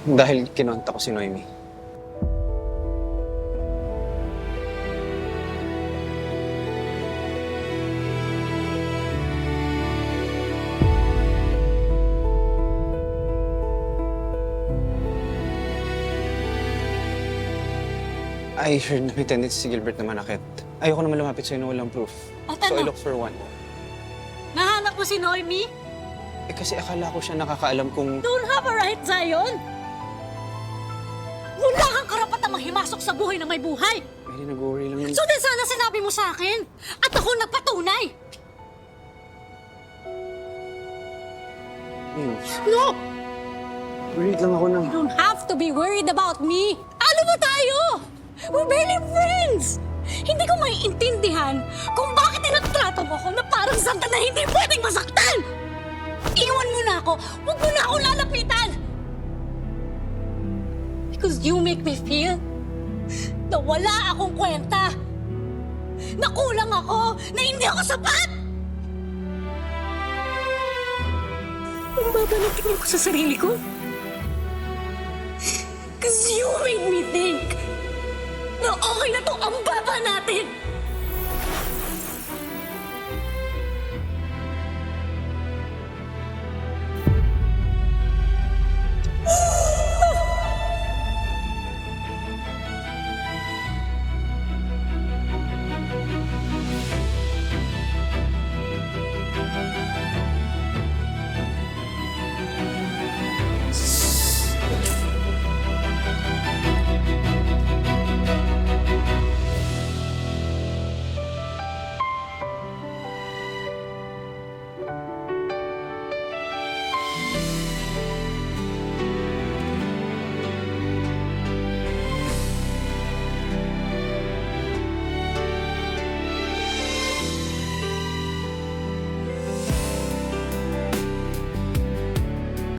Dahil kinonta ko si Noemi. I heard na may tendency si Gilbert na manakit. Ayoko naman lumapit sa'yo na walang proof. At So I ano? look for one. Nahanap mo si Noemi? Eh kasi akala ko siya nakakaalam kung... Don't have a right, Zion! Manghimasok sa buhay ng may buhay! Mary, nag-worry lang yun. So then sana sinabi mo sa akin! At ako nagpatunay! Yun. No! Worried lang ako ng... You don't have to be worried about me! Ano ba tayo? We're barely friends! Hindi ko maiintindihan kung bakit tinatrato mo ako na parang santa na hindi pwedeng masaktan! Iwan mo na ako! Huwag mo na ako lalapitan! Because you make me feel na wala akong kwenta! Na kulang ako! Na hindi ako sapat! Ang baba ng tingin ko sa sarili ko. Because you made me think na okay na to ang baba natin.